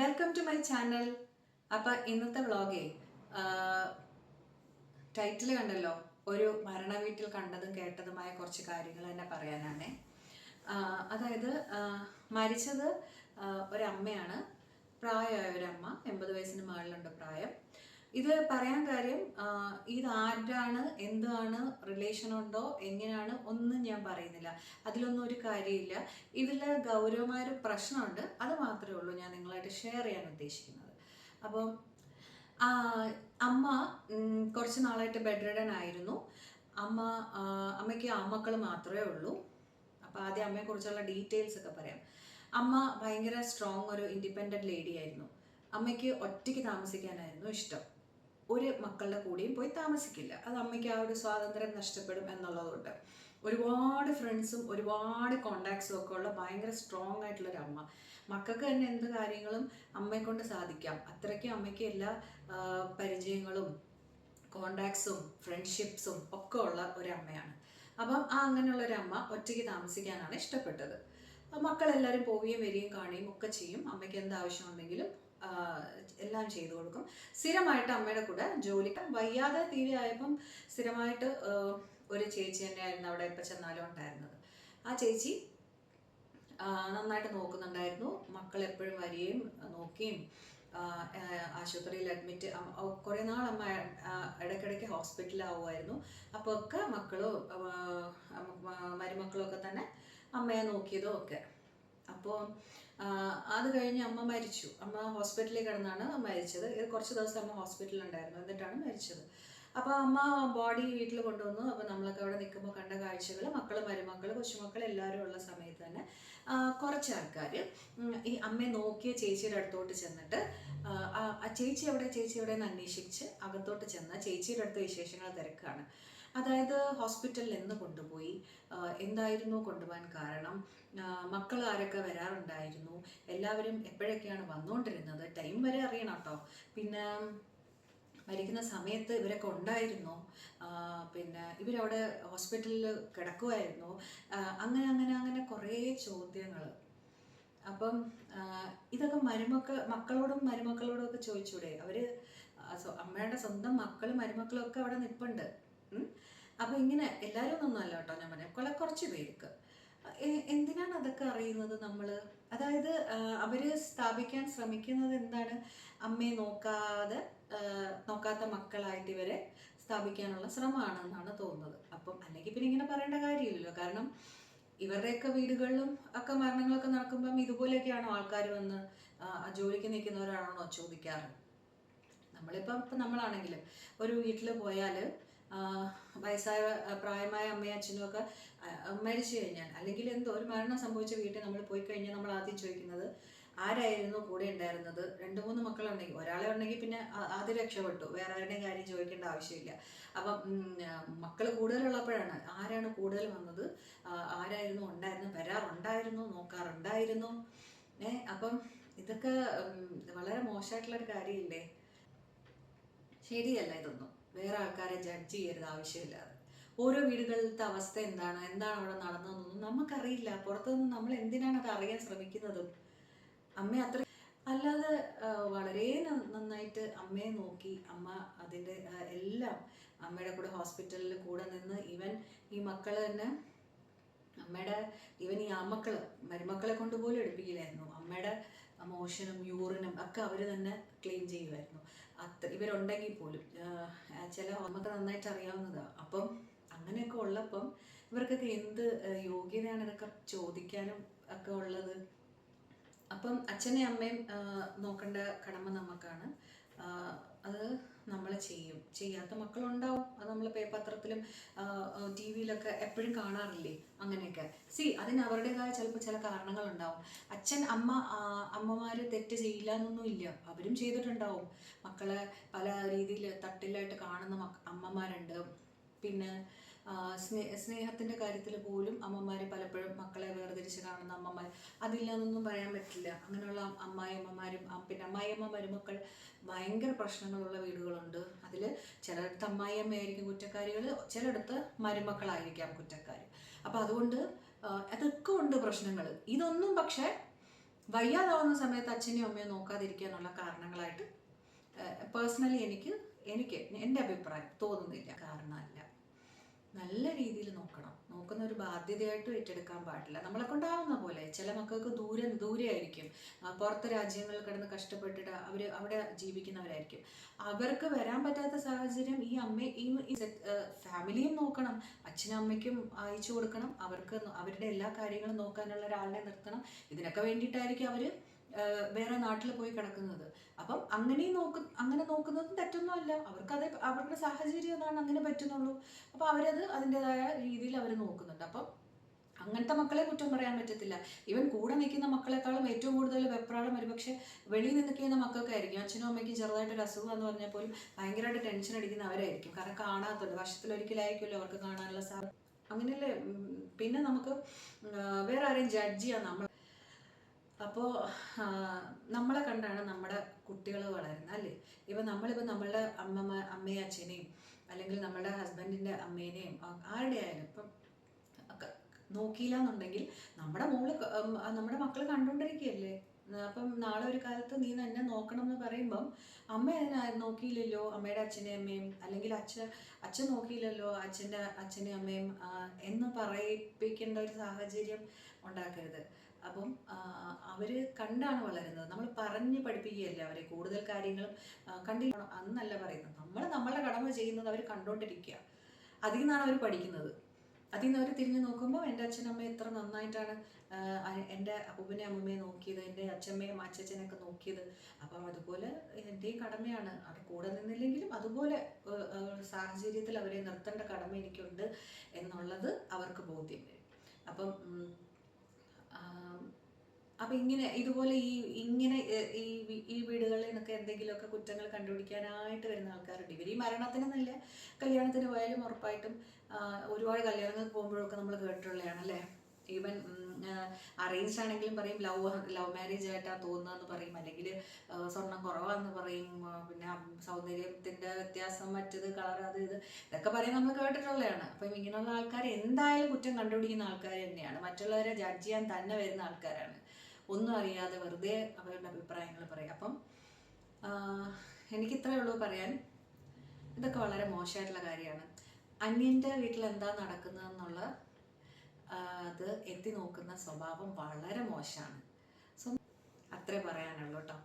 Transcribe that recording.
Welcome to my channel അപ്പം ഇന്നത്തെ വ്ളോഗേ title കണ്ടല്ലോ. ഒരു മരണ വീട്ടിൽ കണ്ടതും കേട്ടതുമായ കുറച്ച് കാര്യങ്ങൾ തന്നെ പറയാനാണ്. അതായത് മരിച്ചത് ഒരമ്മയാണ്. പ്രായമായ ഒരമ്മ എൺപത് വയസ്സിന് മുകളിലുണ്ട് പ്രായം. ഇത് പറയാൻ കാര്യം ഇത് ആരാണ് എന്താണ് റിലേഷൻ ഉണ്ടോ എങ്ങനെയാണ് ഒന്നും ഞാൻ പറയുന്നില്ല. അതിലൊന്നും ഒരു കാര്യമില്ല. ഇതിൽ ഗൗരവമായ ഒരു പ്രശ്നമുണ്ട്. അത് മാത്രമേ ഉള്ളൂ ഞാൻ നിങ്ങളായിട്ട് ഷെയർ ചെയ്യാൻ ഉദ്ദേശിക്കുന്നത്. അപ്പം അമ്മ കുറച്ച് നാളായിട്ട് ബെഡ് റിഡൻ ആയിരുന്നു അമ്മ അമ്മയ്ക്ക് ആമക്കൾ മാത്രമേ ഉള്ളൂ. അപ്പോൾ ആദ്യം അമ്മയെക്കുറിച്ചുള്ള ഡീറ്റെയിൽസ് ഒക്കെ പറയാം. അമ്മ ഭയങ്കര സ്ട്രോങ് ഒരു ഇൻഡിപെൻഡന്റ് ലേഡി ആയിരുന്നു. അമ്മയ്ക്ക് ഒറ്റയ്ക്ക് താമസിക്കാനായിരുന്നു ഇഷ്ടം. ഒരു മക്കളുടെ കൂടെയും പോയി താമസിക്കില്ല. അത് അമ്മയ്ക്ക് ആ ഒരു സ്വാതന്ത്ര്യം നഷ്ടപ്പെടും എന്നുള്ളതുകൊണ്ട്. ഒരുപാട് ഫ്രണ്ട്സും ഒരുപാട് കോണ്ടാക്ട്സും ഒക്കെ ഉള്ള ഭയങ്കര സ്ട്രോങ് ആയിട്ടുള്ള ഒരു അമ്മ. മക്കൾക്ക് തന്നെ എന്ത് കാര്യങ്ങളും അമ്മയെ കൊണ്ട് സാധിക്കാം. അത്രയ്ക്കും അമ്മയ്ക്ക് എല്ലാ പരിചയങ്ങളും കോണ്ടാക്ട്സും ഫ്രണ്ട്ഷിപ്സും ഒക്കെ ഉള്ള ഒരു അമ്മയാണ്. അപ്പം ആ അങ്ങനെയുള്ള ഒരു അമ്മ ഒറ്റയ്ക്ക് താമസിക്കാനാണ് ഇഷ്ടപ്പെട്ടത്. മക്കളെല്ലാവരും പോവുകയും വരികയും കാണുകയും ഒക്കെ ചെയ്യും. അമ്മയ്ക്ക് എന്താവശ്യമുണ്ടെങ്കിലും എല്ലാം ചെയ്തു കൊടുക്കും. സ്ഥിരമായിട്ട് അമ്മയുടെ കൂടെ ജോലിക്ക് വയ്യാതെ തീരെ ആയപ്പം സ്ഥിരമായിട്ട് ഒരു ചേച്ചി തന്നെയായിരുന്നു അവിടെ ഇപ്പം ചെന്നാലും ഉണ്ടായിരുന്നത്. ആ ചേച്ചി നന്നായിട്ട് നോക്കുന്നുണ്ടായിരുന്നു. മക്കൾ എപ്പോഴും വരികയും നോക്കുകയും ആശുപത്രിയിൽ അഡ്മിറ്റ് കുറേ നാൾ അമ്മ ഇടയ്ക്കിടയ്ക്ക് ഹോസ്പിറ്റലാവുമായിരുന്നു അപ്പോൾ ഒക്കെ മക്കളും മരുമക്കളും ഒക്കെ തന്നെ അമ്മയെ നോക്കിയതും ഒക്കെ. അപ്പോൾ അത് കഴിഞ്ഞ് അമ്മ മരിച്ചു. അമ്മ ഹോസ്പിറ്റലിൽ കിടന്നാണ് മരിച്ചത്. കുറച്ച് ദിവസം അമ്മ ഹോസ്പിറ്റലിൽ ഉണ്ടായിരുന്നു. എന്നിട്ടാണ് മരിച്ചത്. അപ്പോൾ അമ്മ ബോഡി വീട്ടിൽ കൊണ്ടുവന്നു. അപ്പോൾ നമ്മളൊക്കെ അവിടെ നിൽക്കുമ്പോൾ കണ്ട കാഴ്ചകൾ മക്കൾ മരുമക്കൾ കൊച്ചുമക്കൾ എല്ലാവരും ഉള്ള സമയത്ത് തന്നെ കുറച്ച് ആൾക്കാർ ഈ അമ്മയെ നോക്കിയ ചേച്ചിയുടെ അടുത്തോട്ട് ചെന്നിട്ട് ആ ചേച്ചി എവിടെ? ചേച്ചി എവിടെ എന്ന് അന്വേഷിച്ച് അകത്തോട്ട് ചെന്ന ചേച്ചിയുടെ അടുത്ത് വിശേഷങ്ങൾ തിരക്കാണ്. അതായത് ഹോസ്പിറ്റലിൽ എന്ന് കൊണ്ടുപോയി എന്തായിരുന്നു കൊണ്ടുപോകാൻ കാരണം? മക്കൾ ആരൊക്കെ വരാറുണ്ടായിരുന്നു? എല്ലാവരും എപ്പോഴൊക്കെയാണ് വന്നുകൊണ്ടിരുന്നത് ടൈം വരെ അറിയണം കേട്ടോ പിന്നെ മരിക്കുന്ന സമയത്ത് ഇവരൊക്കെ ഉണ്ടായിരുന്നോ. പിന്നെ ഇവരവിടെ ഹോസ്പിറ്റലിൽ കിടക്കുമായിരുന്നു അങ്ങനെ അങ്ങനെ അങ്ങനെ കുറേ ചോദ്യങ്ങൾ അപ്പം ഇതൊക്കെ മരുമക്കൾ മക്കളോടും മരുമക്കളോടും ഒക്കെ ചോദിച്ചൂടെ? അവർ അമ്മയുടെ സ്വന്തം മക്കളും മരുമക്കളും ഒക്കെ അവിടെ നിൽപ്പുണ്ട്. അപ്പം ഇങ്ങനെ എല്ലാവരും ഒന്നുമല്ല കേട്ടോ ഞാൻ പറയാം കുറെ കുറച്ച് പേർക്ക്. എന്തിനാണ് അതൊക്കെ അറിയുന്നത് നമ്മൾ അതായത് അവർ സ്ഥാപിക്കാൻ ശ്രമിക്കുന്നത് എന്താണ്? അമ്മയെ നോക്കാതെ നോക്കാത്ത മക്കളായിട്ട് ഇവരെ സ്ഥാപിക്കാനുള്ള ശ്രമമാണെന്നാണ് തോന്നുന്നത്. അപ്പം അല്ലെങ്കിൽ പിന്നെ ഇങ്ങനെ പറയേണ്ട കാര്യമില്ലല്ലോ. കാരണം ഇവരുടെയൊക്കെ വീടുകളിലും ഒക്കെ മരണങ്ങളൊക്കെ നടക്കുമ്പം ഇതുപോലെയൊക്കെയാണോ ആൾക്കാർ വന്ന് ജോലിക്ക് നിൽക്കുന്നവരാണോ ചോദിക്കാറ്? നമ്മളിപ്പം ഇപ്പം നമ്മളാണെങ്കിലും ഒരു വീട്ടിൽ പോയാൽ വയസ്സായ പ്രായമായ അമ്മയും അച്ഛനും ഒക്കെ മരിച്ചു കഴിഞ്ഞാൽ അല്ലെങ്കിൽ എന്തോ ഒരു മരണം സംഭവിച്ച വീട്ടിൽ നമ്മൾ പോയി കഴിഞ്ഞാൽ നമ്മൾ ആദ്യം ചോദിക്കുന്നത് ആരായിരുന്നു കൂടെ ഉണ്ടായിരുന്നത്? രണ്ട് മൂന്ന് മക്കളുണ്ടെങ്കിൽ ഒരാളെ ഉണ്ടെങ്കിൽ പിന്നെ അത് രക്ഷപ്പെട്ടു. വേറെ ആരുടെയും കാര്യം ചോദിക്കേണ്ട ആവശ്യമില്ല. അപ്പം മക്കൾ കൂടുതലുള്ളപ്പോഴാണ് ആരാണ് കൂടുതൽ വന്നത്? ആരായിരുന്നു ഉണ്ടായിരുന്നു വരാറുണ്ടായിരുന്നു? നോക്കാറുണ്ടായിരുന്നു? ഏ അപ്പം ഇതൊക്കെ വളരെ മോശമായിട്ടുള്ളൊരു കാര്യമില്ലേ? ശരിയല്ല ഇതൊന്നും. വേറെ ആൾക്കാരെ ജഡ്ജ് ചെയ്യരുത് ആവശ്യമില്ലാതെ. ഓരോ വീടുകളിലത്തെ അവസ്ഥ എന്താണ്? എന്താണ് അവിടെ നടന്നതെന്നൊന്നും നമുക്കറിയില്ല. പുറത്തുനിന്ന് നമ്മൾ എന്തിനാണ് അത് അറിയാൻ ശ്രമിക്കുന്നതും? അമ്മ അത്ര അല്ലാതെ വളരെ നന്നായിട്ട് അമ്മയെ നോക്കി അമ്മ അതിന്റെ എല്ലാം അമ്മയുടെ കൂടെ ഹോസ്പിറ്റലിൽ കൂടെ നിന്ന് ഈവൻ ഈ മക്കൾ തന്നെ അമ്മയുടെ ഈവൻ ഈ ആമക്കൾ മരുമക്കളെ കൊണ്ട് പോലും എടുപ്പിക്കില്ലായിരുന്നു. അമ്മയുടെ മോഷനും യൂറിനും ഒക്കെ അവർ തന്നെ ക്ലീൻ ചെയ്യുമായിരുന്നു അത്ര ഇവരുണ്ടെങ്കിൽ പോലും ചില നമുക്ക് നന്നായിട്ട് അറിയാവുന്നതാണ് അപ്പം അങ്ങനെയൊക്കെ ഉള്ളപ്പം ഇവർക്കൊക്കെ എന്ത് യോഗ്യതയാണ് ഇതൊക്കെ ചോദിക്കാനും ഒക്കെ ഉള്ളത്? അപ്പം അച്ഛനെയും അമ്മയും നോക്കേണ്ട കടമ നമുക്കാണ്. അത് നമ്മൾ ചെയ്യും. ചെയ്യാത്ത മക്കളുണ്ടാവും. അത് നമ്മൾ പത്രത്തിലും ടി വിയിലൊക്കെ എപ്പോഴും കാണാറില്ലേ? അങ്ങനെയൊക്കെ. സി അതിന് അവരുടേതായ ചിലപ്പോൾ ചില കാരണങ്ങളുണ്ടാവും. അച്ഛൻ അമ്മ അമ്മമാര് തെറ്റ് ചെയ്യില്ല എന്നൊന്നും ഇല്ല. അവരും ചെയ്തിട്ടുണ്ടാവും. മക്കളെ പല രീതിയിൽ തട്ടിലായിട്ട് കാണുന്ന അമ്മമാരുണ്ട്. പിന്നെ സ്നേ സ്നേഹത്തിന്റെ കാര്യത്തിൽ പോലും അമ്മമാർ പലപ്പോഴും മക്കളെ വേർതിരിച്ച് കാണുന്ന അമ്മമാർ അതില്ലാന്നൊന്നും പറയാൻ പറ്റില്ല. അങ്ങനെയുള്ള അമ്മായിയമ്മമാരും പിന്നെ അമ്മായിയമ്മ മരുമക്കൾ ഭയങ്കര പ്രശ്നങ്ങളുള്ള വീടുകളുണ്ട്. അതിൽ ചിലയിടത്ത് അമ്മായിയമ്മയായിരിക്കും കുറ്റക്കാരികൾ ചിലയിടത്ത് മരുമക്കളായിരിക്കാം കുറ്റക്കാർ അപ്പം അതുകൊണ്ട് അതൊക്കെ ഉണ്ട് പ്രശ്നങ്ങൾ ഇതൊന്നും പക്ഷേ വയ്യാതാവുന്ന സമയത്ത് അച്ഛനെയും അമ്മയും നോക്കാതിരിക്കുക എന്നുള്ള കാരണങ്ങളായിട്ട് പേഴ്സണലി എനിക്ക് എനിക്ക് എന്റെ അഭിപ്രായം തോന്നുന്നില്ല. കാരണമല്ല. നല്ല രീതിയിൽ നോക്കണം. നോക്കുന്ന ഒരു ബാധ്യതയായിട്ട് ഏറ്റെടുക്കാൻ പാടില്ല. നമ്മളെ കൊണ്ടാവുന്ന പോലെ ചില മക്കൾക്ക് ദൂരെ ദൂരെ ആയിരിക്കും. ആ, പുറത്തെ രാജ്യങ്ങളിൽ കിടന്ന് കഷ്ടപ്പെട്ടിട്ട് അവർ അവിടെ ജീവിക്കുന്നവരായിരിക്കും. അവർക്ക് വരാൻ പറ്റാത്ത സാഹചര്യം ഈ അമ്മ ഈ ഫാമിലിയും നോക്കണം. അച്ഛനും അമ്മയ്ക്കും അയച്ചു കൊടുക്കണം. അവർക്ക് അവരുടെ എല്ലാ കാര്യങ്ങളും നോക്കാനുള്ള ഒരാളിനെ നിർത്തണം. ഇതിനൊക്കെ വേണ്ടിയിട്ടായിരിക്കും അവർ വേറെ നാട്ടിൽ പോയി കിടക്കുന്നത്. അപ്പം അങ്ങനെ നോക്ക് അങ്ങനെ നോക്കുന്നതും തെറ്റൊന്നുമല്ല അവർക്ക് അത് അവരുടെ സാഹചര്യം അതാണ് അങ്ങനെ പറ്റുന്നുള്ളൂ. അപ്പോൾ അവരത് അതിന്റെതായ രീതിയിൽ അവർ നോക്കുന്നുണ്ട്. അപ്പം അങ്ങനത്തെ മക്കളെ കുറ്റം പറയാൻ പറ്റത്തില്ല. ഇവൻ കൂടെ നിൽക്കുന്ന മക്കളെക്കാളും ഏറ്റവും കൂടുതൽ വെപ്രാളം ഒരുപക്ഷെ വെളിയിൽ നിന്ന് നിൽക്കുന്ന മക്കൾക്കായിരിക്കും. അച്ഛനും അമ്മയ്ക്കും ചെറുതായിട്ടൊരു അസുഖം എന്ന് പറഞ്ഞാൽ പോലും ഭയങ്കരമായിട്ട് ടെൻഷൻ അടിക്കുന്ന അവരായിരിക്കും. കാരണം വർഷത്തിൽ വർഷത്തിലൊരിക്കലായിരിക്കുമല്ലോ അവർക്ക് കാണാനുള്ള സാധ്യത അങ്ങനെയല്ലേ? പിന്നെ നമുക്ക് വേറെ ആരെയും ജഡ്ജ് ചെയ്യാം നമ്മൾ അപ്പോൾ നമ്മളെ കണ്ടാണ് നമ്മുടെ കുട്ടികൾ വളരുന്നത് അല്ലേ? ഇപ്പം നമ്മളിപ്പോൾ നമ്മളുടെ അമ്മ അമ്മയും അച്ഛനെയും അല്ലെങ്കിൽ നമ്മളുടെ ഹസ്ബൻഡിന്റെ അമ്മേനെയും ആരുടെ ആയാലും ഇപ്പം നോക്കിയില്ല എന്നുണ്ടെങ്കിൽ നമ്മുടെ മോൾ നമ്മുടെ മക്കൾ കണ്ടുകൊണ്ടിരിക്കുകയല്ലേ അപ്പം നാളെ ഒരു കാലത്ത് നീ തന്നെ നോക്കണം എന്ന് പറയുമ്പം അമ്മ അതിനാരും നോക്കിയില്ലല്ലോ? അമ്മയുടെ അച്ഛനെയും അമ്മയും അല്ലെങ്കിൽ അച്ഛൻ അച്ഛൻ നോക്കിയില്ലല്ലോ? അച്ഛന്റെ അച്ഛനെയും അമ്മയും എന്ന് പറയിപ്പിക്കേണ്ട ഒരു സാഹചര്യം ഉണ്ടാക്കരുത്. അപ്പം അവർ കണ്ടാണ് വളരുന്നത്. നമ്മൾ പറഞ്ഞ് പഠിപ്പിക്കുകയല്ലേ അവരെ കൂടുതൽ കാര്യങ്ങളും കണ്ടിരിക്കണം. അന്നല്ല പറയുന്നത്. നമ്മൾ നമ്മളുടെ കടമ ചെയ്യുന്നത് അവർ കണ്ടോണ്ടിരിക്കുക. അതിൽ നിന്നാണ് അവർ പഠിക്കുന്നത്. അതിൽ നിന്ന് അവർ തിരിഞ്ഞു നോക്കുമ്പോൾ എന്റെ അച്ഛനമ്മ എത്ര നന്നായിട്ടാണ് എന്റെ അപ്പൂപ്പനെ അമ്മമ്മയെ നോക്കിയത് എന്റെ അച്ഛമ്മയും അച്ഛച്ചനൊക്കെ നോക്കിയത്. അപ്പം അതുപോലെ എന്റെയും കടമയാണ്. അത് കൂടെ നിന്നില്ലെങ്കിലും അതുപോലെ സാഹചര്യത്തിൽ അവരെ നിർത്തേണ്ട കടമ എനിക്കുണ്ട് എന്നുള്ളത് അവർക്ക് ബോധ്യം വരും. അപ്പം അപ്പം ഇങ്ങനെ ഇതുപോലെ ഈ ഇങ്ങനെ ഈ ഈ വീടുകളിൽ നിന്നൊക്കെ എന്തെങ്കിലുമൊക്കെ കുറ്റങ്ങൾ കണ്ടുപിടിക്കാനായിട്ട് വരുന്ന ആൾക്കാരുണ്ട്. ഇവർ ഈ മരണത്തിനെന്നല്ല കല്യാണത്തിന് പോയാലും ഉറപ്പായിട്ടും ഒരുപാട് കല്യാണങ്ങൾക്ക് പോകുമ്പോഴൊക്കെ നമ്മൾ കേട്ടിട്ടുള്ളതാണ് അല്ലേ ഈവൻ അറേഞ്ച് ആണെങ്കിലും പറയും ലവ് ലവ് മാരേജ് ആയിട്ടാ തോന്നുന്നതെന്ന് പറയും. അല്ലെങ്കിൽ സ്വർണം കുറവാന്ന് പറയും. പിന്നെ സൗന്ദര്യത്തിന്റെ വ്യത്യാസം മറ്റത് കളർ അത് ഇത് ഇതൊക്കെ പറയും നമ്മൾ കേട്ടിട്ടുള്ളതാണ്. അപ്പം ഇങ്ങനെയുള്ള ആൾക്കാർ എന്തായാലും കുറ്റം കണ്ടുപിടിക്കുന്ന ആൾക്കാർ തന്നെയാണ്. മറ്റുള്ളവരെ ജഡ്ജ് ചെയ്യാൻ തന്നെ വരുന്ന ആൾക്കാരാണ്. ഒന്നും അറിയാതെ വെറുതെ അവരുടെ അഭിപ്രായങ്ങൾ പറയും. അപ്പം എനിക്ക് ഇത്രയേ ഉള്ളൂ പറയാൻ. ഇതൊക്കെ വളരെ മോശമായിട്ടുള്ള കാര്യമാണ്. അന്യന്റെ വീട്ടിൽ എന്താ നടക്കുന്നതെന്നുള്ള അത് എത്തി നോക്കുന്ന സ്വഭാവം വളരെ മോശമാണ് സോ അത്രേ പറയാനുള്ളൂ കേട്ടോ